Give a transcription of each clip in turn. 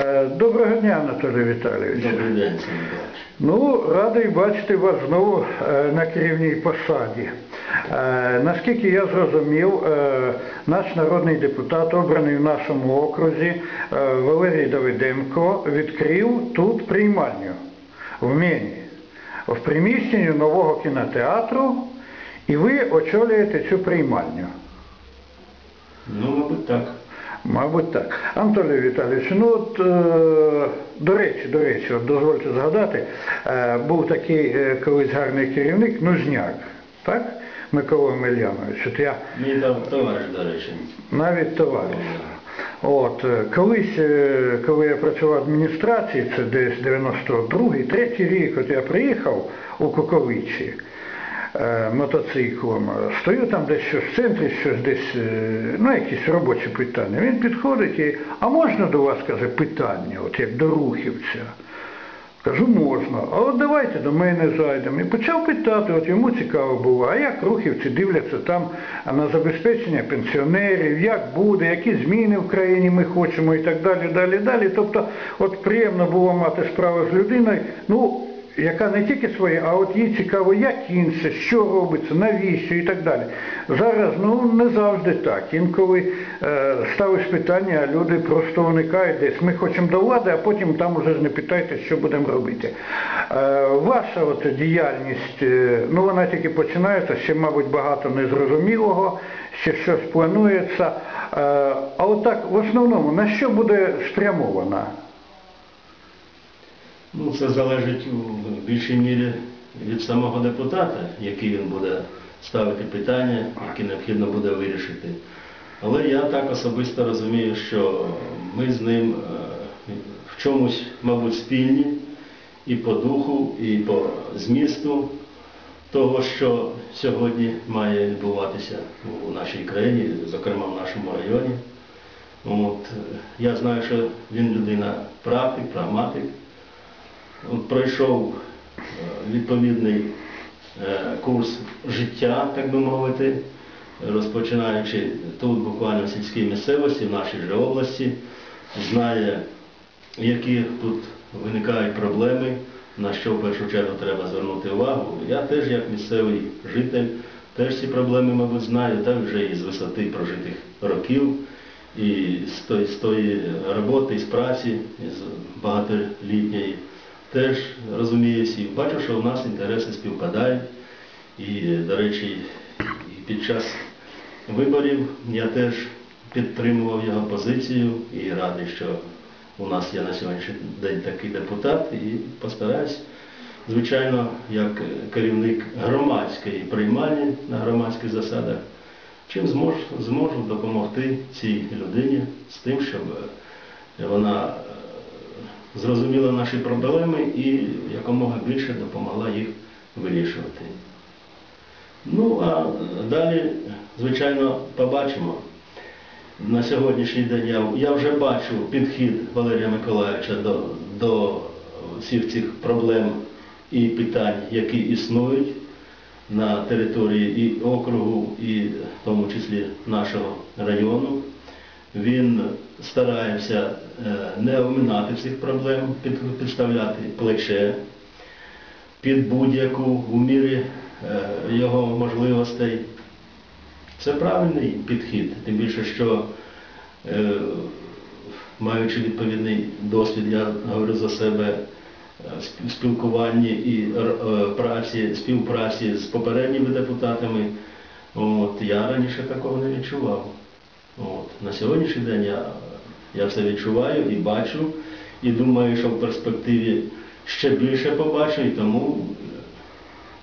Е, Доброго дня, Анатолій Віталійович. Добрий день, Ну, радий бачити вас знову е, на керівній посаді. Е, Наскільки я зрозумів, наш народний депутат, обраний в нашому окрузі, Валерій Давиденко, відкрив тут приймальню в Мені, в приміщенні нового кінотеатру, і ви очолюєте цю приймальню. Ну, мабуть, так. Мабуть, так. Анатолій Віталійович, ну от, е, до речі, до речі, от дозвольте згадати, е, був такий е, колись гарний керівник, Нужняк, так? Микола Мельянович. От я Мій там товариш, до речі. навіть товариш. От, колись, коли я працював в адміністрації, це десь 92-й, третій рік, от я приїхав у Куковичі мотоциклом, стою там десь щось в центрі, щось десь, е, ну якісь робочі питання. Він підходить і, а можна до вас, каже, питання, от як до рухівця? Кажу, можна. А от давайте до мене зайдемо. І почав питати, от йому цікаво було, а як рухівці дивляться там на забезпечення пенсіонерів, як буде, які зміни в країні ми хочемо і так далі, далі, далі. Тобто, от приємно було мати справу з людиною, ну, яка не тільки своє, а от їй цікаво, як інше, що робиться, навіщо і так далі. Зараз ну не завжди так. Інколи е, ставиш питання, а люди просто уникають десь. Ми хочемо до влади, а потім там уже не питайте, що будемо робити. Е, ваша от діяльність, е, ну вона тільки починається, ще, мабуть, багато незрозумілого, ще щось планується. Е, а от так, в основному, на що буде спрямована? Ну, це залежить у більшій мірі від самого депутата, які він буде ставити питання, які необхідно буде вирішити. Але я так особисто розумію, що ми з ним е, в чомусь, мабуть, спільні і по духу, і по змісту того, що сьогодні має відбуватися у нашій країні, зокрема в нашому районі. От, е, я знаю, що він людина практик, прагматик. Пройшов е, відповідний е, курс життя, так би мовити, розпочинаючи тут буквально в сільській місцевості, в нашій же області, знає, які тут виникають проблеми, на що в першу чергу треба звернути увагу. Я теж як місцевий житель, теж ці проблеми, мабуть, знаю, так вже і з висоти прожитих років, і з тої, з тої роботи, з праці, з багатолітньої теж розуміюся і бачу, що у нас інтереси співпадають. І, до речі, під час виборів я теж підтримував його позицію і радий, що у нас є на сьогоднішній день такий депутат і постараюсь, звичайно, як керівник громадської приймальні на громадських засадах, чим зможу, зможу допомогти цій людині з тим, щоб вона зрозуміла наші проблеми і якомога більше допомогла їх вирішувати. Ну, а далі, звичайно, побачимо. На сьогоднішній день я, я вже бачу підхід Валерія Миколаївича до, до всіх цих проблем і питань, які існують на території і округу, і в тому числі нашого району. Він старається е, не оминати цих проблем, підставляти плече під будь-яку в мірі е, його можливостей. Це правильний підхід, тим більше, що е, маючи відповідний досвід, я говорю за себе в спілкуванні і праці, співпраці з попередніми депутатами, от, я раніше такого не відчував. От. На сьогоднішній день я, я все відчуваю і бачу, і думаю, що в перспективі ще більше побачу, і тому,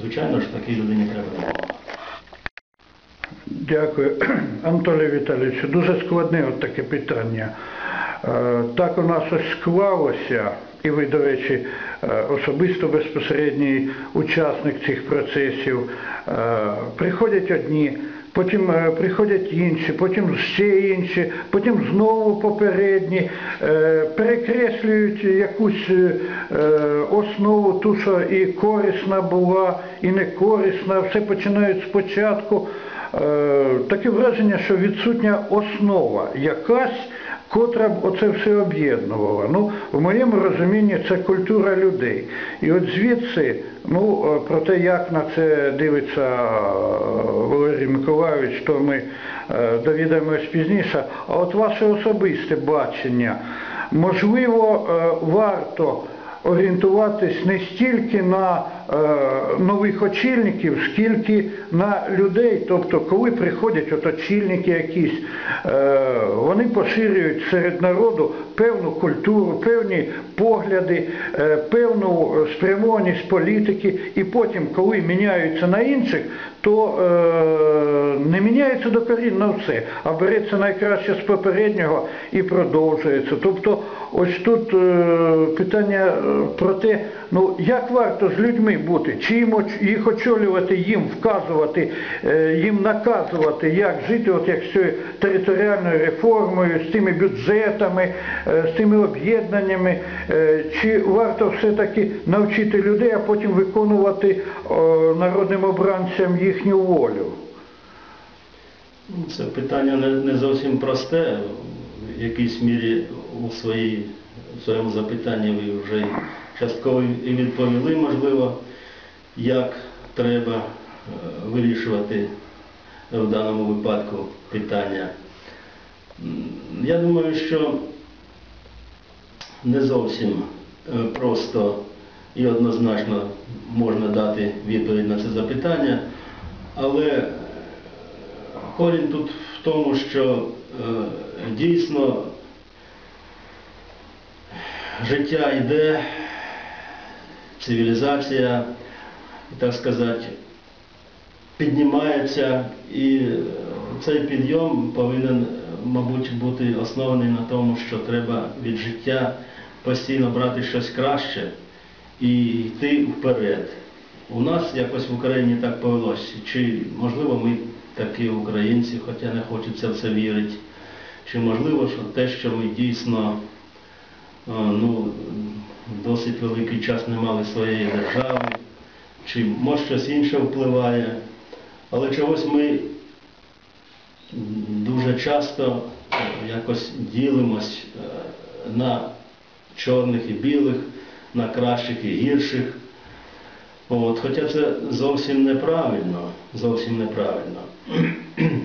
звичайно ж, такій людині треба. Дякую. Анатолій Віталійович, дуже складне от таке питання. Е, Так у нас ось склалося, і ви, до речі, е, особисто безпосередній учасник цих процесів. Е, Приходять одні, потім е, приходять інші, потім ще інші, потім знову попередні, е, перекреслюють якусь е, основу, ту, що і корисна була, і не корисна, все починають спочатку. Таке враження, що відсутня основа якась котра б оце все об'єднувала. Ну, в моєму розумінні це культура людей. І от звідси, ну, е, про те, як на це дивиться е, Валерій Миколаївич, то ми е, довідаємось пізніше. А от ваше особисте бачення, можливо, варто орієнтуватись не стільки на е, нових очільників, скільки на людей. Тобто, коли приходять от очільники якісь, е, вони поширюють серед народу певну культуру, певні погляди, е, певну спрямованість політики, і потім, коли міняються на інших, то е, не міняється докорінно все, а береться найкраще з попереднього і продовжується. Тобто, ось тут е, питання е, про те, ну як варто з людьми бути, чи їм їх очолювати, їм вказувати, їм наказувати, як жити, от як з цією територіальною реформою, з тими бюджетами, з тими об'єднаннями, чи варто все-таки навчити людей, а потім виконувати народним обранцям їхню волю? Це питання не, не зовсім просте. В якійсь мірі у своїй, у своєму запитанні ви вже частково і відповіли, можливо, як треба е, вирішувати в даному випадку питання. Я думаю, що не зовсім е, просто і однозначно можна дати відповідь на це запитання, але корінь тут в тому, що е, дійсно життя йде, цивілізація, так сказати, піднімається, і цей підйом повинен, мабуть, бути оснований на тому, що треба від життя постійно брати щось краще і йти вперед. У нас якось в Україні так повелося. Чи можливо ми такі українці, хоча не хочеться в це вірити, чи можливо, що те, що ми дійсно е, ну, досить великий час не мали своєї держави, чи може щось інше впливає, але чогось ми дуже часто якось ділимось е, на чорних і білих, на кращих і гірших. От, хоча це зовсім неправильно, зовсім неправильно.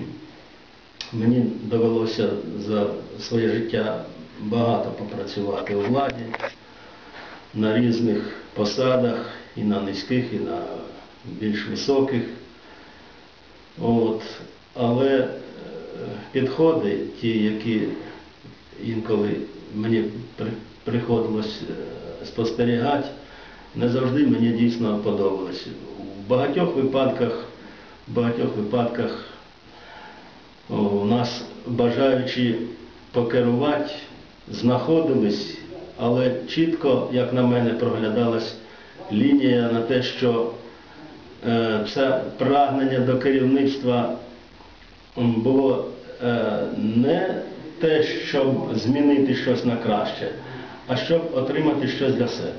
Мені довелося за своє життя багато попрацювати у владі на різних посадах, і на низьких, і на більш високих. От. Але е, підходи, ті, які інколи мені приходилось е, спостерігати, не завжди мені дійсно подобалось. У багатьох випадках, в багатьох випадках у нас бажаючи покерувати, знаходились, але чітко, як на мене, проглядалась лінія на те, що е, це прагнення до керівництва було е, не те, щоб змінити щось на краще, а щоб отримати щось для себе.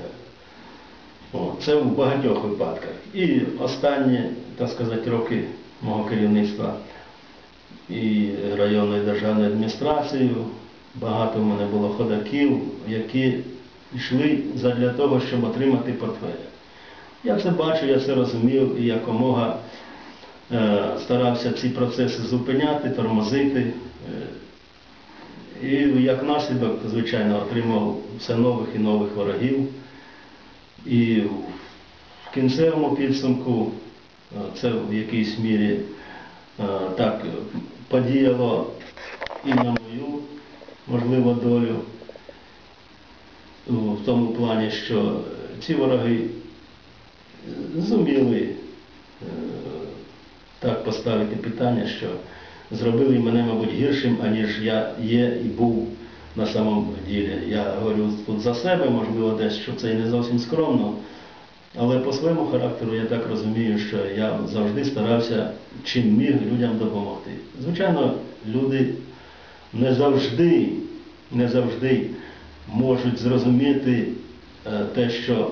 Це в багатьох випадках. І останні, так сказати, роки мого керівництва і районної державної адміністрації, багато в мене було ходаків, які йшли задля того, щоб отримати портфель. Я це бачу, я це розумів і якомога е, старався ці процеси зупиняти, тормозити. Е, і як наслідок, звичайно, отримав все нових і нових ворогів. І в кінцевому підсумку е, це в якійсь мірі е, так подіяло і на мою, можливо, долю в тому плані, що ці вороги зуміли е, так поставити питання, що зробили мене, мабуть, гіршим, аніж я є і був на самому ділі. Я говорю тут за себе, можливо, десь, що це і не зовсім скромно, але по своєму характеру я так розумію, що я завжди старався чим міг людям допомогти. Звичайно, люди не завжди, не завжди можуть зрозуміти е, те, що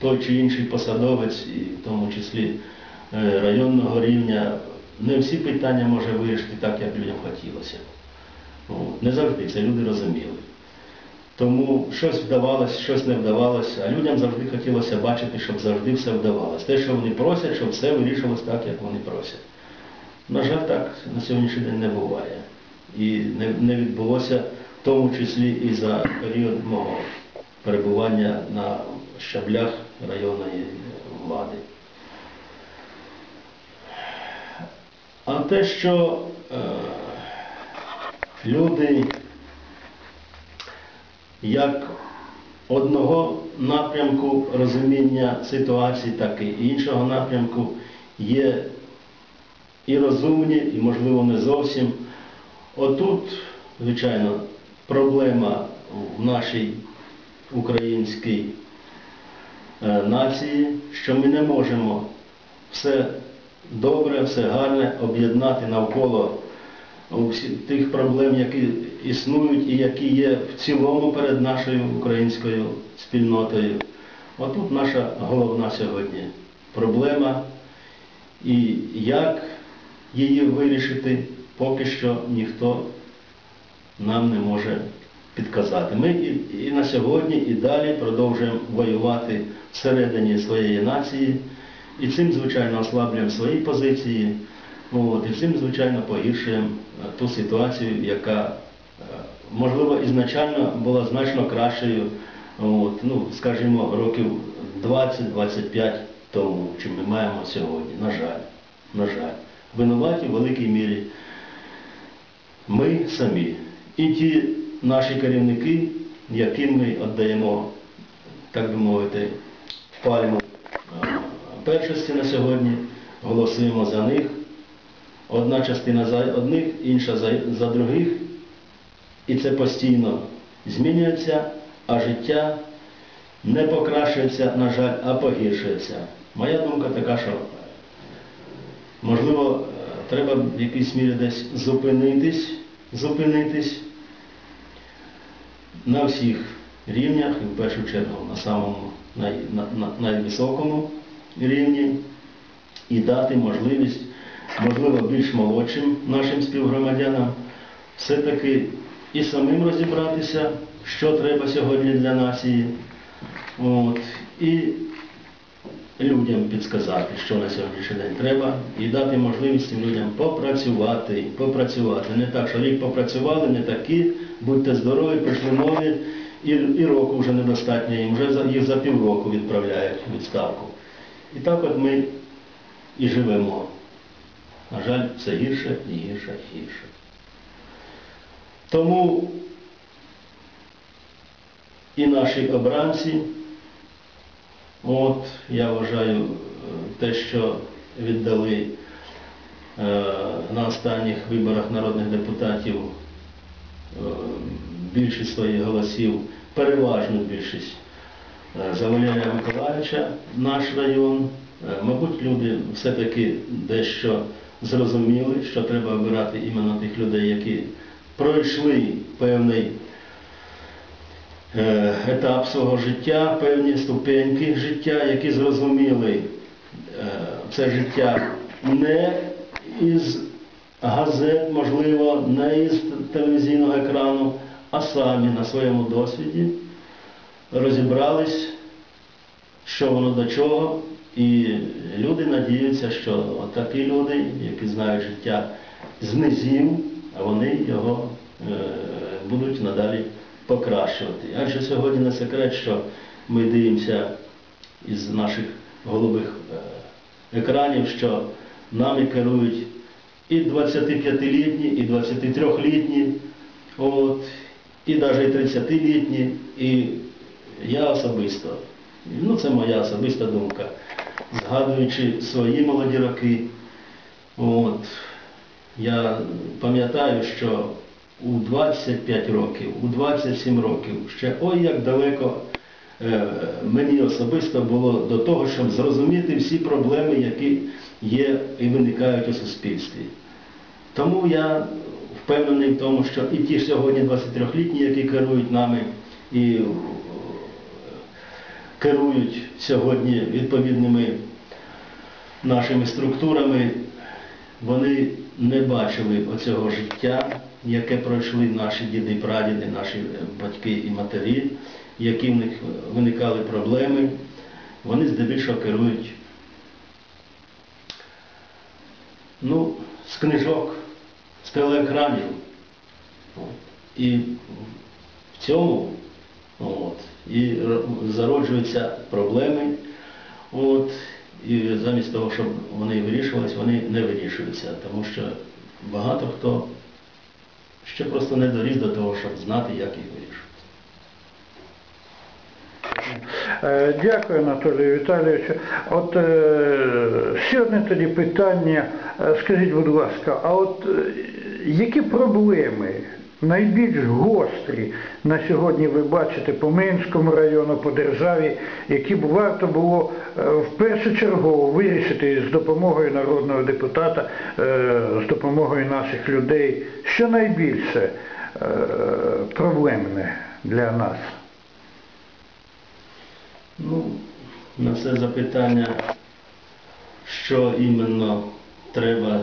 той чи інший посадовець, і в тому числі е, районного рівня, не всі питання може вирішити так, як людям хотілося. От, Не завжди це люди розуміли. Тому щось вдавалося, щось не вдавалося, а людям завжди хотілося бачити, щоб завжди все вдавалося. Те, що вони просять, щоб все вирішилось так, як вони просять. На жаль, так на сьогоднішній день не буває. І не, не відбулося в тому числі і за період мого перебування на щаблях районної влади. А те, що е, люди як одного напрямку розуміння ситуації, так і іншого напрямку є і розумні, і, можливо, не зовсім. Отут, звичайно, проблема в нашій українській е, нації, що ми не можемо все добре, все гарне об'єднати навколо тих проблем, які існують і які є в цілому перед нашою українською спільнотою. Отут наша головна сьогодні проблема. І як її вирішити, поки що ніхто нам не може підказати. Ми і, і на сьогодні, і далі продовжуємо воювати всередині своєї нації, і цим, звичайно, ослаблюємо свої позиції, от, і цим, звичайно, погіршуємо е, ту ситуацію, яка, е, можливо, ізначально була значно кращою, от, ну, скажімо, років 20-25 тому, чим ми маємо сьогодні. На жаль, на жаль. Винуваті в великій мірі ми самі. І ті наші керівники, яким ми віддаємо, так би мовити, пальму е, першості на сьогодні, голосуємо за них. Одна частина за одних, інша за, других. І це постійно змінюється, а життя не покращується, на жаль, а погіршується. Моя думка така, що можливо, треба в якійсь мірі десь зупинитись, зупинитись на всіх рівнях, в першу чергу на самому най, на, на, найвисокому рівні і дати можливість, можливо, більш молодшим нашим співгромадянам все-таки і самим розібратися, що треба сьогодні для нації, от, і людям підсказати, що на сьогоднішній день треба, і дати можливість цим людям попрацювати, попрацювати. Не так, що рік попрацювали, не такі, будьте здорові, прийшли нові, і, і року вже недостатньо їм, вже їх за півроку відправляють відставку. І так от ми і живемо. На жаль, все гірше і гірше і гірше. Тому і наші обранці, от я вважаю, те, що віддали е, на останніх виборах народних депутатів е, більшість своїх голосів, переважну більшість е, за Валерія Миколаївича, наш район. Е, Мабуть, люди все-таки дещо зрозуміли, що треба обирати іменно тих людей, які пройшли певний е, етап свого життя, певні ступеньки життя, які зрозуміли е, це життя не із газет, можливо, не із телевізійного екрану, а самі на своєму досвіді розібрались, що воно до чого. І люди надіються, що такі люди, які знають життя з низів, вони його е, будуть надалі покращувати. Адже сьогодні не секрет, що ми дивимося із наших голубих е, екранів, що нами керують і 25-літні, і 23-літні, от, і навіть 30-літні, і я особисто, ну це моя особиста думка, згадуючи свої молоді роки, от, я пам'ятаю, що у 25 років, у 27 років, ще ой як далеко е, мені особисто було до того, щоб зрозуміти всі проблеми, які є і виникають у суспільстві. Тому я впевнений в тому, що і ті сьогодні 23-літні, які керують нами і керують сьогодні відповідними нашими структурами, вони не бачили оцього життя, яке пройшли наші діди, і прадіди, наші е, батьки і матері, які в них виникали проблеми, вони здебільшого керують. Ну, з книжок, з телеекранів. І в цьому от, і зароджуються проблеми. От, і замість того, щоб вони вирішувалися, вони не вирішуються, тому що багато хто ще просто не доріс до того, щоб знати, як їх вирішувати. Е, Дякую, Анатолію Віталійовичу. От е, ще одне тоді питання. Е, Скажіть, будь ласка, а от які проблеми найбільш гострі на сьогодні ви бачите по Минському району, по державі, які б варто було е, в першочергово вирішити з допомогою народного депутата, е, з допомогою наших людей? Що найбільше е, проблемне для нас? Ну, на це запитання, що іменно треба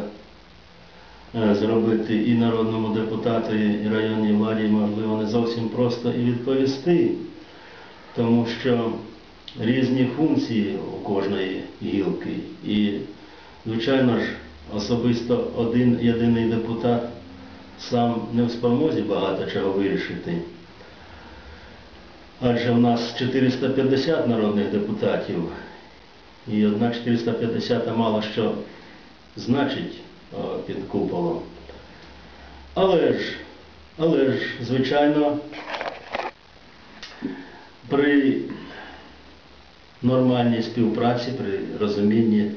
зробити і народному депутату, і районній владі, можливо, не зовсім просто і відповісти, тому що різні функції у кожної гілки. І, звичайно ж, особисто один єдиний депутат сам не в спромозі багато чого вирішити. Адже в нас 450 народних депутатів, і одна 450 мало що значить під куполом. Але ж, але ж, звичайно, при нормальній співпраці, при розумінні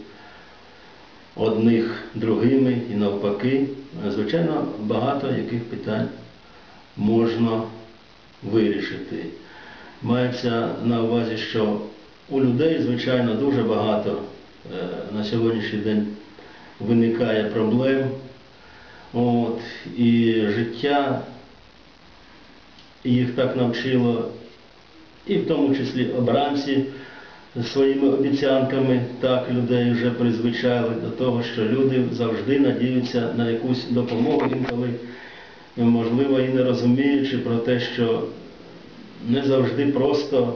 одних другими і навпаки, звичайно, багато яких питань можна вирішити. Мається на увазі, що у людей, звичайно, дуже багато е, на сьогоднішній день виникає проблем. От, і життя їх так навчило, і в тому числі обранці своїми обіцянками так людей вже призвичайли до того, що люди завжди надіються на якусь допомогу, інколи, можливо, і не розуміючи про те, що не завжди просто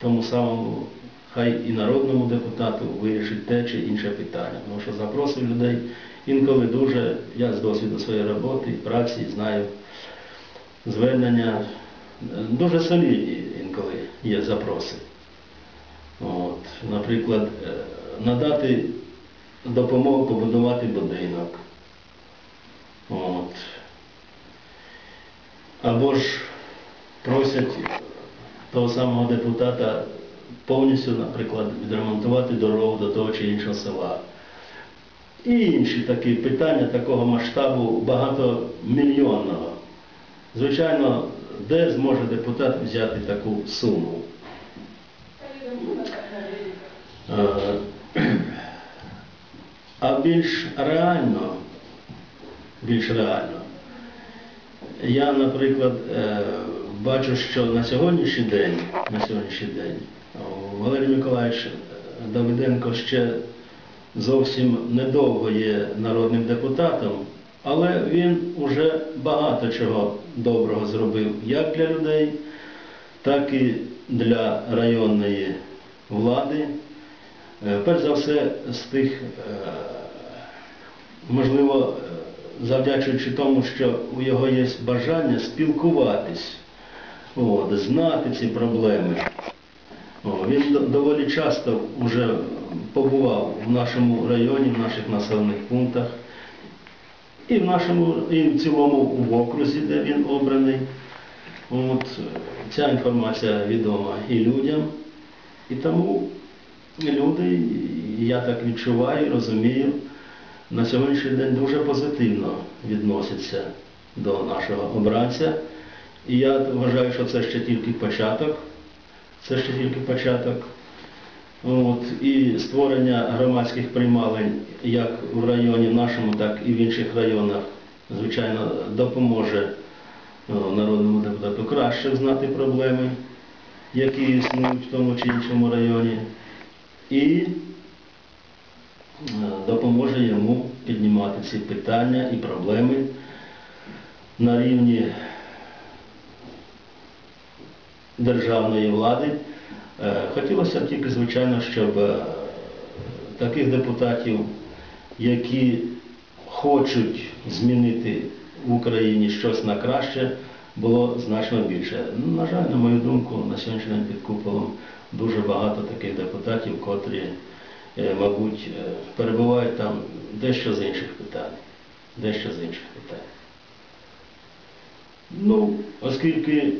тому самому, хай і народному депутату вирішить те чи інше питання. Тому що запроси людей інколи дуже, я з досвіду своєї роботи, праці знаю, звернення дуже солідні інколи є запроси. От, наприклад, е, надати допомогу побудувати будинок. От. Або ж просять того самого депутата повністю, наприклад, відремонтувати дорогу до того чи іншого села. І інші такі питання такого масштабу багатомільйонного. Звичайно, де зможе депутат взяти таку суму? Е, А більш реально, більш реально, я, наприклад, е, бачу, що на сьогоднішній день, на сьогоднішній день Валерій Миколаївич Давиденко ще зовсім недовго є народним депутатом, але він уже багато чого доброго зробив як для людей, так і для районної влади. Е, Перш за все, з тих, е, можливо, е, завдячуючи тому, що у його є бажання спілкуватись, от, знати ці проблеми. Він доволі часто вже побував в нашому районі, в наших населених пунктах, і в нашому, і в цілому в окрузі, де він обраний. От, ця інформація відома і людям, і тому люди, я так відчуваю, розумію, на сьогоднішній день дуже позитивно відносяться до нашого обранця. І я вважаю, що це ще тільки початок. Це ще тільки початок. От, і створення громадських приймалень як в районі нашому, так і в інших районах, звичайно, допоможе народному депутату краще знати проблеми, які існують в тому чи іншому районі, і е, допоможе йому піднімати ці питання і проблеми на рівні державної влади. Е, Хотілося б тільки, звичайно, щоб е, таких депутатів, які хочуть змінити в Україні щось на краще, було значно більше. На жаль, на мою думку, на сьогоднішній під куполом дуже багато таких депутатів, котрі, е, мабуть, перебувають там дещо з інших питань. Дещо з інших питань. Ну, оскільки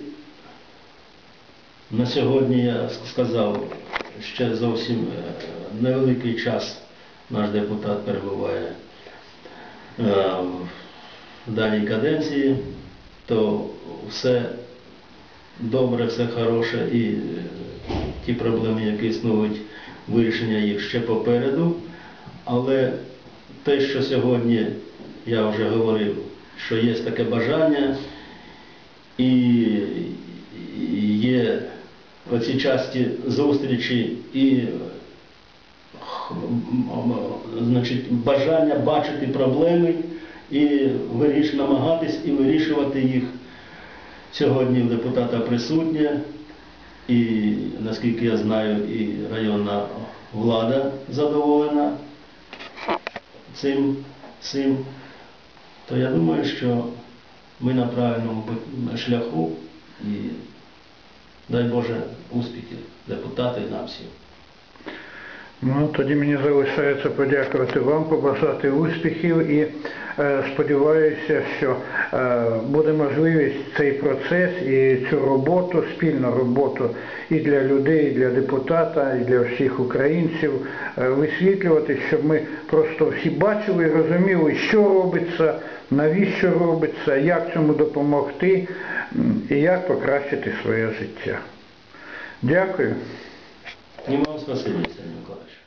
на сьогодні я сказав, ще зовсім е, невеликий час наш депутат перебуває е, в даній каденції, то все добре, все хороше і е, ті проблеми, які існують, вирішення їх ще попереду. Але те, що сьогодні я вже говорив, що є таке бажання і є оці часті зустрічі і значить, бажання бачити проблеми і виріш, намагатись і вирішувати їх. Сьогодні в депутата присутнє, і наскільки я знаю, і районна влада задоволена цим, цим то я думаю, що ми на правильному шляху і дай Боже успіхів депутати і нам всім. Ну, тоді мені залишається подякувати вам, побажати успіхів і сподіваюся, що е, буде можливість цей процес і цю роботу, спільну роботу і для людей, і для депутата, і для всіх українців е, висвітлювати, щоб ми просто всі бачили і розуміли, що робиться, навіщо робиться, як цьому допомогти і як покращити своє життя. Дякую. І вам спасибі, Сергій Миколаївич.